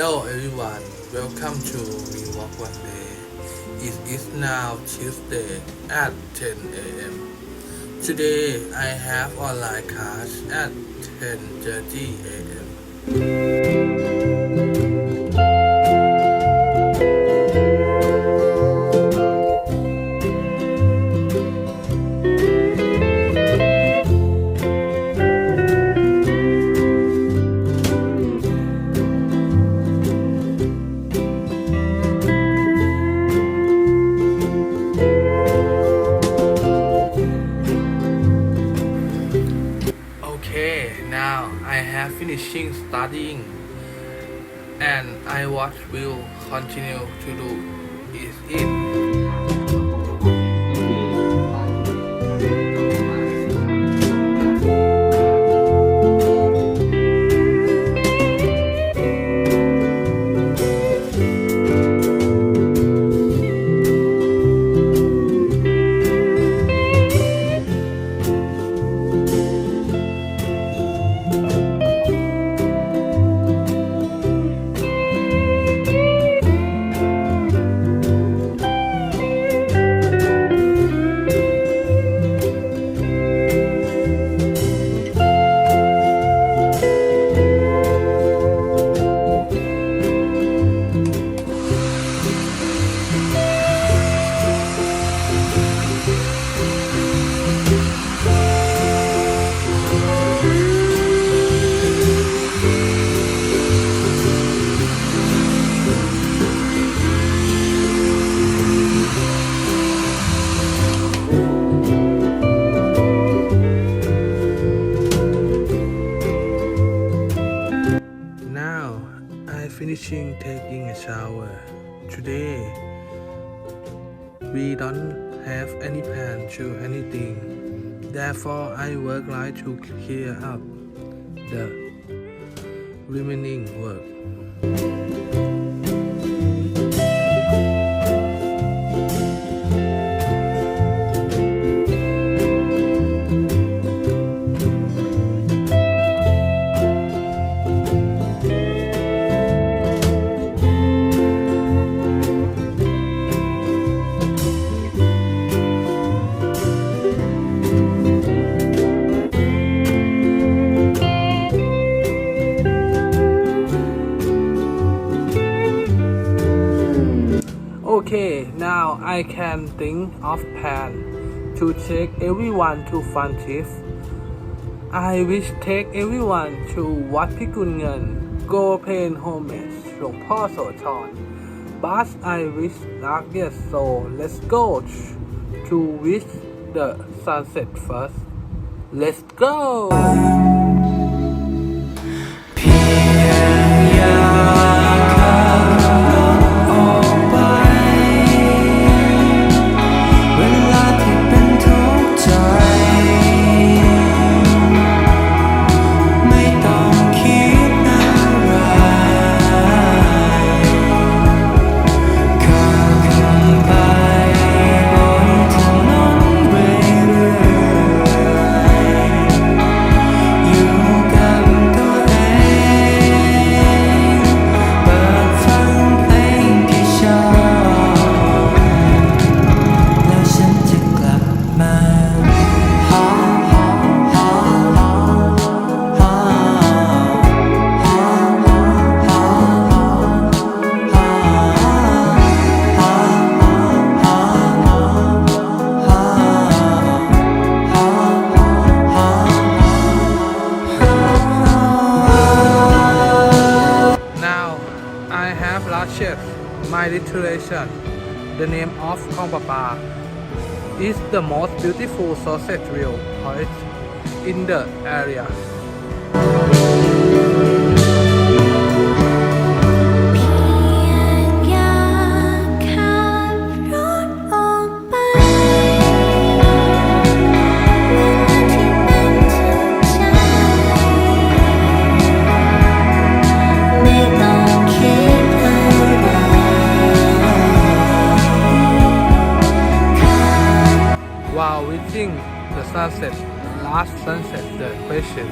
Hello everyone, welcome to We Walk One Day. It is now Tuesday at 10 a.m. Today I have online class at 10.30 a.m. I have finishing studying and I watch will continue to do is it. finishing taking a shower. Today, we don't have any plan to anything. Therefore, I work like to clear up the remaining work. I can think of plan to take everyone to Fun Tiff. I wish take everyone to วัดพิกุลเงิน go pay homage Chon. but I wish darkness so let's go to wish the sunset first let's go population, the name of Kong is the most beautiful sausage wheel in the area. question.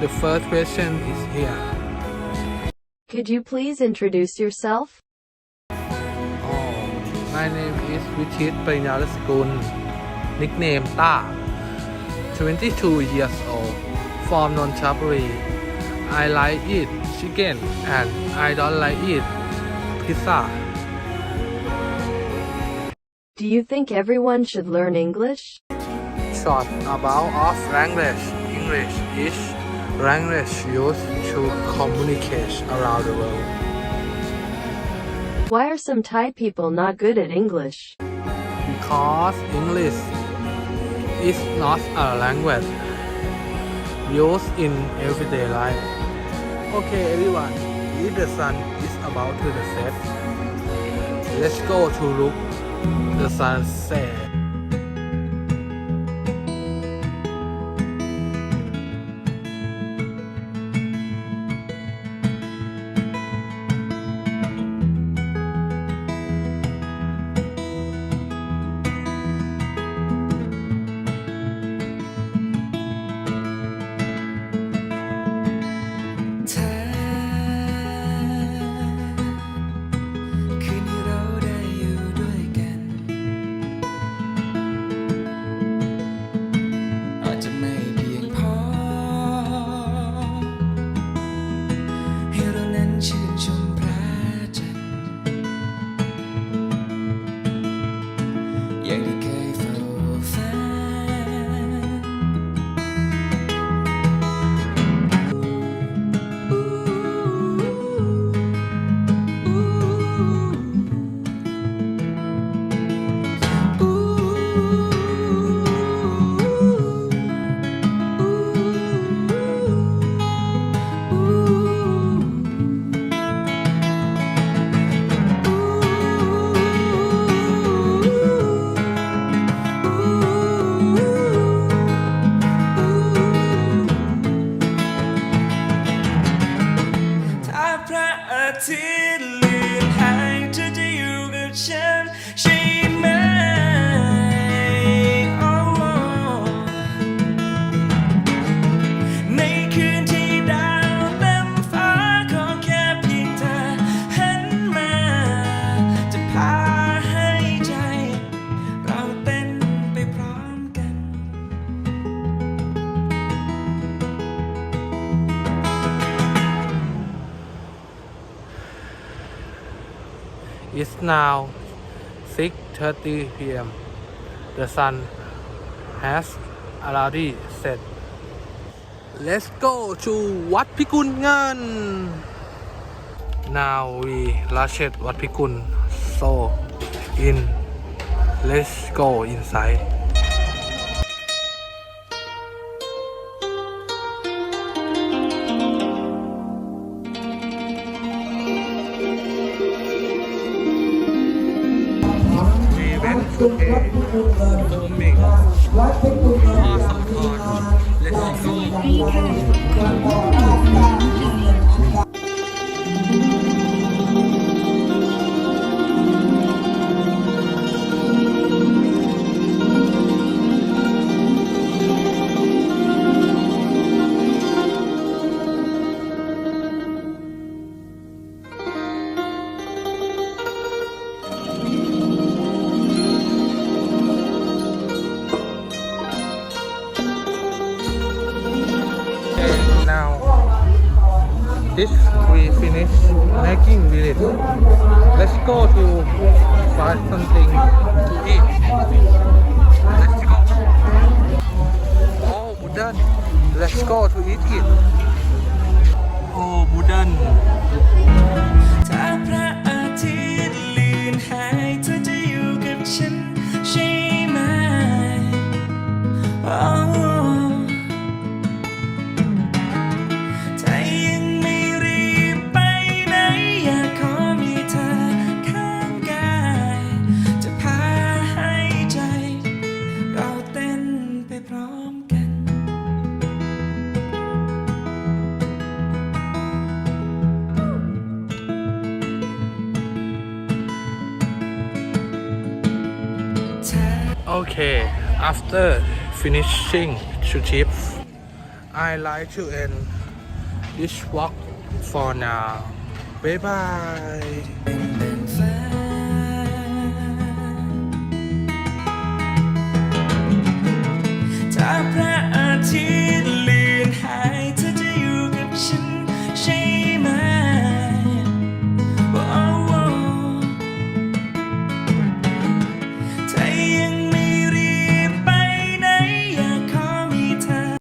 The first question is here. Could you please introduce yourself? Oh, my name is Richard Parinalaskun, nickname Ta, 22 years old, from Nonchaburi. I like eat chicken and I don't like eat pizza. Do you think everyone should learn English? Short about of language English is language used to communicate around the world Why are some Thai people not good at English? because English is not a language used in everyday life. Okay, everyone, if the sun is about to set, let's go to look the sunset. It's now 6.30 p.m. The sun has already set. Let's go to Wat Pikungan. Now we reached Wat Pikun. So in let's go inside. Go Okay, this we finish making village. Let's go to find something to eat. Let's go. Oh, Budan. Let's go to eat it. Oh, Budan. ถ้าพระอาทิตย์เลือนหายเธอจ Okay, after finishing two trips, I like to end this walk for now. Bye bye.